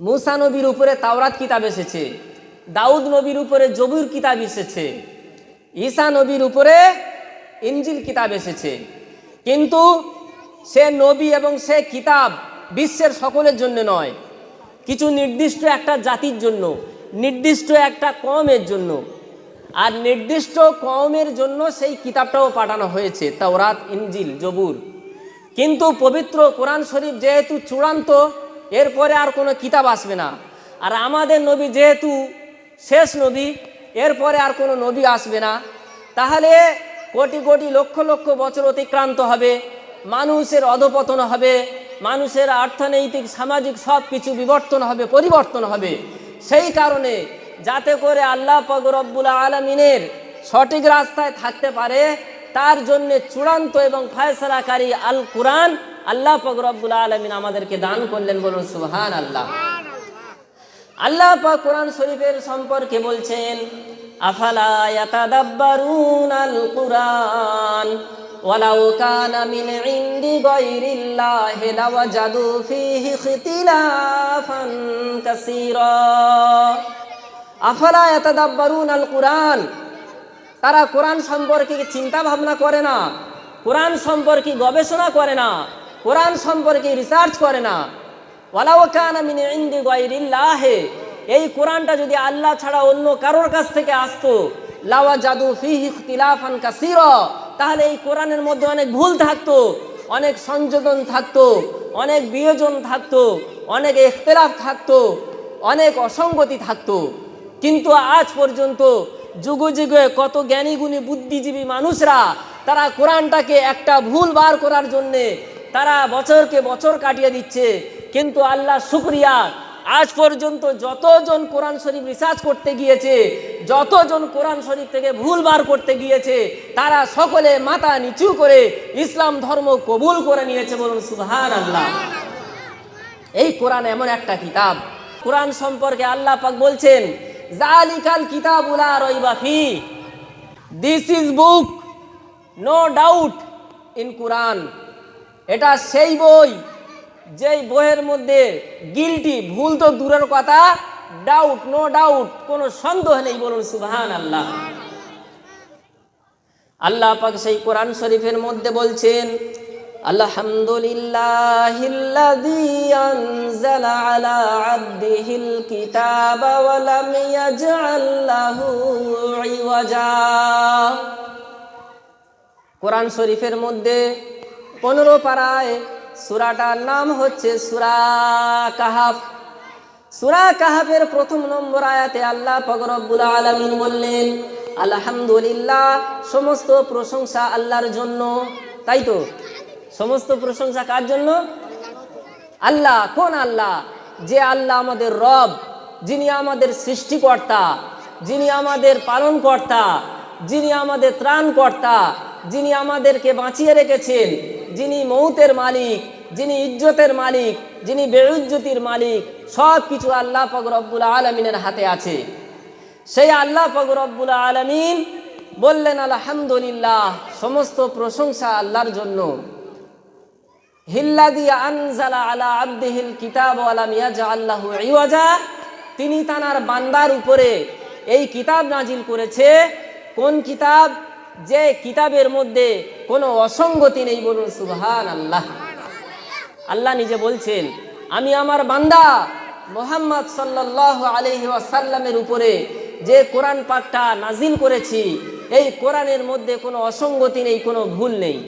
মুসা নবীর উপরে তাওরাত কিতাব এসেছে, দাউদ নবীর উপরে জবুর কিতাব এসেছে, ঈসা নবীর উপরে ইঞ্জিল কিতাব এসেছে। কিন্তু সে নবী এবং সে কিতাব বিশ্বের সকলের জন্য নয়, কিছু নির্দিষ্ট একটা জাতির জন্য, নির্দিষ্ট একটা কমের জন্য। আর নির্দিষ্ট কমের জন্য সেই কিতাবটাও পাঠানো হয়েছে, তাওরাত ইঞ্জিল জবুর। কিন্তু পবিত্র কোরআন শরীফ যেহেতু চূড়ান্ত এরপরে আর কোনো কিতাব আসবে না। আর আমাদের নবী যেহেতু শেষ নবী, এরপরে আর কোনো নবী আসবে না। তাহলে কোটি কোটি লক্ষ লক্ষ বছর অতিক্রান্ত হবে, মানুষের অধপতন হবে, মানুষের অর্থনৈতিক, সামাজিক সব কিছু বিবর্তন হবে, পরিবর্তন হবে। সেই কারণে যাতে করে আল্লাহ পাক রব্বুল আলমিনের সঠিক রাস্তায় থাকতে পারে, তার জন্য চূড়ান্ত এবং ফয়সলাকারী আল কোরআন আল্লাহ পাক রব্বুল আলমিন আমাদেরকে দান করলেন বলুন সুবহান আল্লাহ আল্লাহ পাক কোরআন শরীফের সম্পর্কে বলছেন, আফালা ইয়াতাদাব্বারুন আল কুরআন ওয়ালাউ কানা মিন ইনদি গায়রিল্লাহি লাওয়াজাদু ফীহি ইখতিলাফান কাসীরা। আফালা ইয়াতাদাব্বারুন আল কুরআন তারা কোরআন সম্পর্কে চিন্তা ভাবনা করে না? কোরআন সম্পর্কে গবেষণা করে না? কোরআন সম্পর্কে রিসার্চ করে না। ওয়ালাউ কানা মিন ইনদি গায়রিল্লাহি, এই কোরআনটা যদি আল্লাহ ছাড়া অন্য কারোর কাছ থেকে আসতো, লাওয়া জাদু ফিহি ইখতিলাফান কাসীরা, তাহলে এই কোরআনের মধ্যে অনেক ভুল থাকতো, অনেক সংযোজন থাকতো, অনেক বিয়োজন থাকতো, অনেক ইখতিলাফ থাকতো, অনেক অসঙ্গতি থাকতো। কিন্তু আজ পর্যন্ত যুগ যুগে কত জ্ঞানীগুণী বুদ্ধিজীবী মানুষরা, তারা কোরআনটাকে একটা ভুল বার করার জন্যে তারা বছরকে বছর কাটিয়ে দিচ্ছে। কিন্তু আল্লাহ শুক্রিয়া, আজ পর্যন্ত যতজন কোরআন শরীফ রিসার্চ করতে গিয়েছে, যতজন কোরআন শরীফ থেকে ভুল বার করতে গিয়েছে, তারা সকলে মাথা নিচু করে ইসলাম ধর্ম কবুল করে নিয়েছে বলুন সুবহান আল্লাহ এই কোরআন এমন একটা কিতাব। কোরআন সম্পর্কে আল্লাহ পাক বলছেন জালিকাল কিতাবুলা রইবা ফি। This is book no doubt in Quran এটা সেই বই, যেই বইয়ের মধ্যে গিলটি ভুল তো দূরের কথা ডাউট নো ডাউট কোনো সন্দেহ নেই বলুন সুবহান আল্লাহ আল্লাহ পাক সেই কোরআন শরীফের মধ্যে বলছেন, আলহামদুলিল্লাহিল্লাযী আনজালা আলা কোরআন শরীফের মধ্যে পনেরো পাড়ায় সুরাটার নাম হচ্ছে সুরা কাহাফ। সুরা কাহাফের প্রথম নম্বর আয়াতে আল্লাহ ফগরবুল আলমিন বললেন, আলহামদুলিল্লাহ, সমস্ত প্রশংসা আল্লাহর জন্য। তাই তো? সমস্ত প্রশংসা কার জন্য? আল্লাহ, কোন আল্লাহ? যে আল্লাহ আমাদের রব, যিনি আমাদের সৃষ্টিকর্তা, যিনি আমাদের পালনকর্তা, যিনি আমাদের ত্রাণকর্তা, যিনি আমাদেরকে বাঁচিয়ে রেখেছেন যিনি মৌতের মালিক, যিনি ইজ্জতের মালিক, যিনি বেউজ্জতির মালিক, সব কিছু আল্লাহ পাক রব্বুল আলমিনের হাতে আছে। সেই আল্লাহ পাক রব্বুল আলমিন বললেন, আলহামদুলিল্লাহ, সমস্ত প্রশংসা আল্লাহর জন্য। হিল্লাদি আনজালা আলা আব্দিহিল কিতাব আলাম ইয়াজআল্লাহু ইওয়াজা। তিনি তানার বান্দার উপরে এই কিতাব নাজিল করেছে। কোন কিতাব? যে কিতাবের মধ্যে কোনো অসঙ্গতি নেই বলুন সুহান আল্লাহ আল্লাহ নিজে বলছেন, আমি আমার বান্দা মোহাম্মদ সাল্লাহ আলহি আসাল্লামের উপরে যে কোরআন পাকটা নাজিল করেছি, এই কোরআনের মধ্যে কোনো অসঙ্গতি নেই, কোনো ভুল নেই।